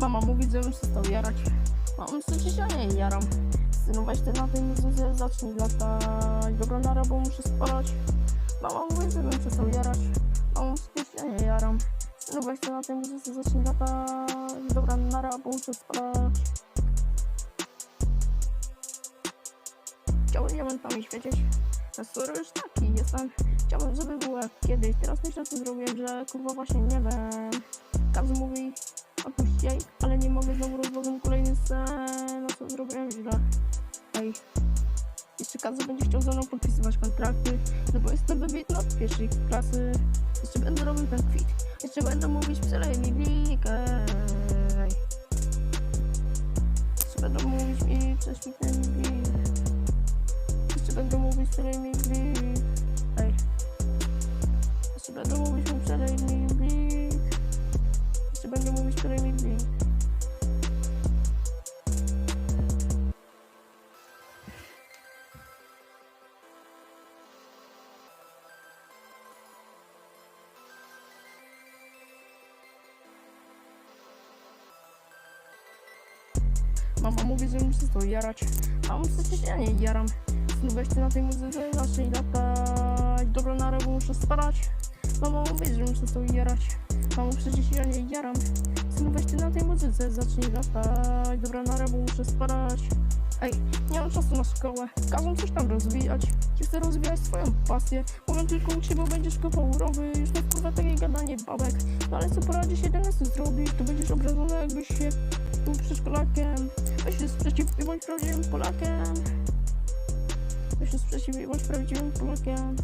Mama mówi, żebym przestał jarać. Mam przecież ja nie jaram. Synu, weź ty na tej muzyce, zacznij latać. Dobra, nara, bo muszę spać. Mama mówi, żebym przestał jarać. Mama przecież ja nie jaram. Synu, weź ty na tej muzyce, zacznij latać. Dobra, nara, spać. Chciałbym diamentami świecić. Na skoro już taki jestem. Chciałbym, żeby było jak kiedyś. Teraz myślę, co zrobiłem, że kurwa właśnie nie wiem. Każdy mówi, opuść jej, ale nie mogę znowu rozwożę kolejny sen. No co zrobiłem źle. Ej. Jeszcze każdy będzie chciał ze mną podpisywać kontrakty. No bo jestem wybitny od pierwszej klasy. Jeszcze będę robił ten kwit. Jeszcze będę mówić przelej Jeszcze będę mówić mi prześwitny mi blik. Jeszcze będę mówić przelej mi blik. Mama mówi, że muszę to jarać. A przecież ja nie jaram. Znów na tej muzyce, zacznij latać. Dobra, na rewu muszę spadać. Mama mówi, że muszę to jarać. Mamo, przecież ja nie jaram. Znów na tej muzyce, zacznij latać. Dobra, na rewu muszę spadać. Ej, nie mam czasu na szkołę. Każą coś tam rozwijać. Chcę rozwijać swoją pasję. Mówią tylko uczy, bo będziesz kopał rowy. Już nie kurwa takie gadanie babek. No ale co poradzisz, jedyne co zrobisz, to będziesz obrażony jakbyś się był przedszkolakiem. Weź się sprzeciw i bądź prawdziwym Polakiem. Weź się sprzeciw i bądź prawdziwym Polakiem.